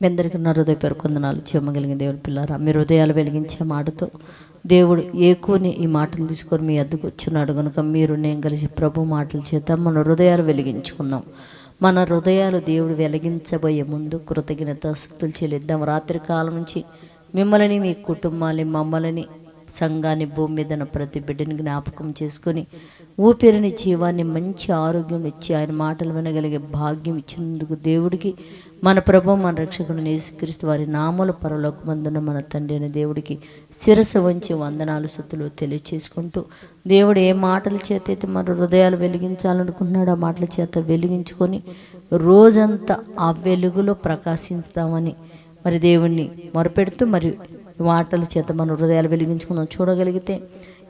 మీ అందరికీ నా హృదయ పేర్కొందనాలు చేయమగలిగిన దేవుని పిల్లారా మీ హృదయాలు వెలిగించే మాటతో దేవుడు ఏకుని ఈ మాటలు తీసుకొని మీ అద్దకు వచ్చినాడు కనుక మీరు నేను కలిసి ప్రభు మాటలు చేద్దాం మన హృదయాలు వెలిగించుకుందాం. మన హృదయాలు దేవుడు వెలిగించబోయే ముందు కృతజ్ఞత శక్తులు చెల్లిద్దాం. రాత్రి కాలం నుంచి మిమ్మల్ని మీ కుటుంబాన్ని మమ్మల్ని సంఘాన్ని భూమి మీద ప్రతి బిడ్డని జ్ఞాపకం చేసుకొని ఊపిరిని జీవాన్ని మంచి ఆరోగ్యం ఇచ్చి ఆయన మాటలు వినగలిగే భాగ్యం ఇచ్చినందుకు దేవుడికి మన ప్రభు మన రక్షకుడు నేసుక్రీస్తు వారి నామల పరలోక మందున మన తండ్రి అయిన దేవుడికి శిరస వంచి వందనాలు సుతులు తెలియచేసుకుంటూ దేవుడు ఏ మాటల చేత అయితే మన హృదయాలు వెలిగించాలనుకుంటున్నాడో ఆ మాటల చేత వెలిగించుకొని రోజంతా ఆ వెలుగులో ప్రకాశిస్తామని మరి దేవుణ్ణి మొరపెడుతూ మరి మాటల చేత మన హృదయాలు వెలిగించుకుందాం. చూడగలిగితే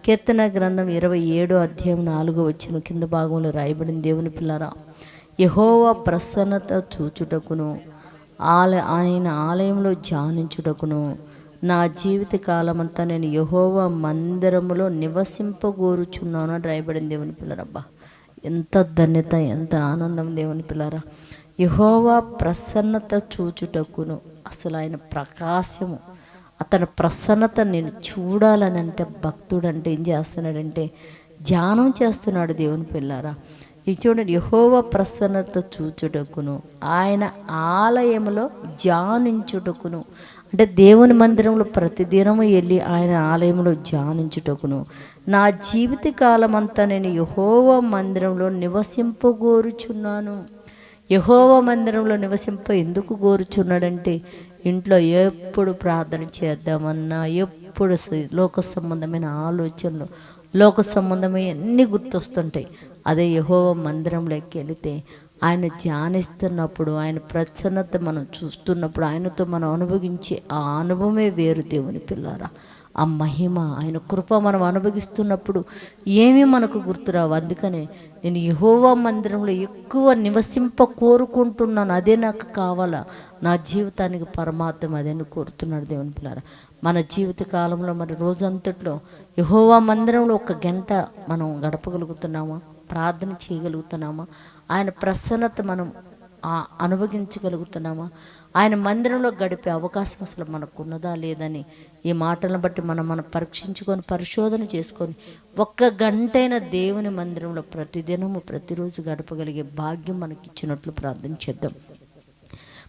కీర్తన గ్రంథం ఇరవై ఏడో అధ్యాయం నాలుగో వచ్చిన కింద భాగంలో రాయబడిన దేవుని పిల్లరా యహోవ ప్రసన్నత చూచుటకును ఆల ఆయన ఆలయంలో ధ్యానించుటకును నా జీవిత కాలమంతా నేను యహోవ మందిరములో నివసింపగోరుచున్నాను అని రాయబడిన దేవుని పిల్లరబ్బా. ఎంత ధన్యత ఎంత ఆనందం దేవుని పిల్లరా. యహోవా ప్రసన్నత చూచుటకును అసలు ఆయన ప్రకాశము అతని ప్రసన్నత నేను చూడాలని అంటే భక్తుడంటే ఏం చేస్తున్నాడంటే ధ్యానం చేస్తున్నాడు దేవుని పిల్లారా. ఇది చూడండి యహోవ ప్రసన్నత చూచుటకును ఆయన ఆలయంలో ధ్యానించుటకును అంటే దేవుని మందిరంలో ప్రతిదినము వెళ్ళి ఆయన ఆలయంలో ధ్యానించుటకును. నా జీవిత కాలం అంతా నేను యహోవ మందిరంలో నివసింపగోరుచున్నాను. యహోవ మందిరంలో నివసింప ఎందుకు కోరుచున్నాడంటే ఇంట్లో ఎప్పుడు ప్రార్థన చేద్దామన్నా ఎప్పుడు లోక సంబంధమైన ఆలోచనలు లోక సంబంధమైన అన్నీ గుర్తొస్తుంటాయి. అదే యహోవ మందిరంలోకి వెళితే ఆయన ధ్యానిస్తున్నప్పుడు ఆయన ప్రసన్నత మనం చూస్తున్నప్పుడు ఆయనతో మనం అనుభవించే ఆ అనుభవమే వేరు దేవుని పిల్లారా. ఆ మహిమ ఆయన కృప మనం అనుభవిస్తున్నప్పుడు ఏమీ మనకు గుర్తురావు. అందుకనే నేను యహోవా మందిరంలో ఎక్కువ నివసింప కోరుకుంటున్నాను. అదే నాకు కావాలా? నా జీవితానికి పరమాత్మ అదే అని కోరుతున్నాడు దేవుని పిల్లారా. మన జీవిత కాలంలో మరి రోజంతట్లో యహోవా మందిరంలో ఒక గంట మనం గడపగలుగుతున్నామా? ప్రార్థన చేయగలుగుతున్నామా? ఆయన ప్రసన్నత మనం అనుభవించగలుగుతున్నామా? ఆయన మందిరంలో గడిపే అవకాశం అసలు మనకు ఉన్నదా లేదని ఈ మాటలను బట్టి మనం మనం పరీక్షించుకొని పరిశోధన చేసుకొని ఒక్క గంటైన దేవుని మందిరంలో ప్రతిదినము ప్రతిరోజు గడపగలిగే భాగ్యం మనకి ఇచ్చినట్లు ప్రార్థన చేద్దాం.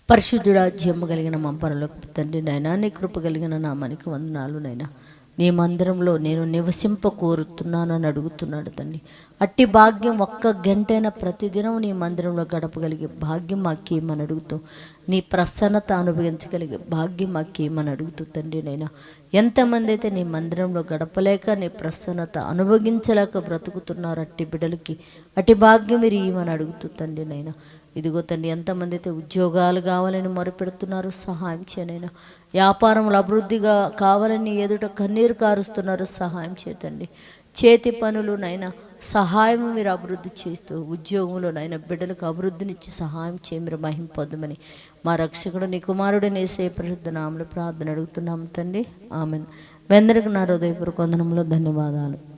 పరిశుద్ధుడా జమ్మ కలిగిన మంపనలకు తండ్రి నైనా నీ కృప కలిగిన నా మనకి వందనాలు నైనా నీ మందిరంలో నేను నివసింప కోరుతున్నాను అని అడుగుతున్నాడు తండ్రి అట్టి భాగ్యం ఒక్క గంటైనా ప్రతిదినం నీ మందిరంలో గడపగలిగే భాగ్యం మాకేమని అడుగుతాం నీ ప్రసన్నత అనుభవించగలిగే భాగ్యం మాకేమని అడుగుతూ తండ్రి నైనా ఎంతమంది అయితే నీ మందిరంలో గడపలేక నీ ప్రసన్నత అనుభవించలేక బ్రతుకుతున్నారు అట్టి బిడ్డలకి అట్టి భాగ్యం మీరు ఏమని అడుగుతూ తండ్రి నైనా ఇదిగో తండ్రి ఎంతమంది అయితే ఉద్యోగాలు కావాలని మొరపెడుతున్నారు సహాయం చేయనైనా వ్యాపారంలో అభివృద్ధిగా కావాలని ఎదుట కన్నీరు కారుస్తున్నారు సహాయం చేతండి చేతి పనులునైనా సహాయం మీరు అభివృద్ధి చేస్తూ ఉద్యోగంలోనైనా బిడ్డలకు అభివృద్ధినిచ్చి సహాయం చేయి మీరు మహిం పొందమని మా రక్షకుడు నీ కుమారుడు నేసే పరిశుద్ధ నామలు ప్రార్థన అడుగుతున్నాము తండ్రి. ఆమెను. మీ అందరికి నా హృదయపూర్వక వందనంలో ధన్యవాదాలు.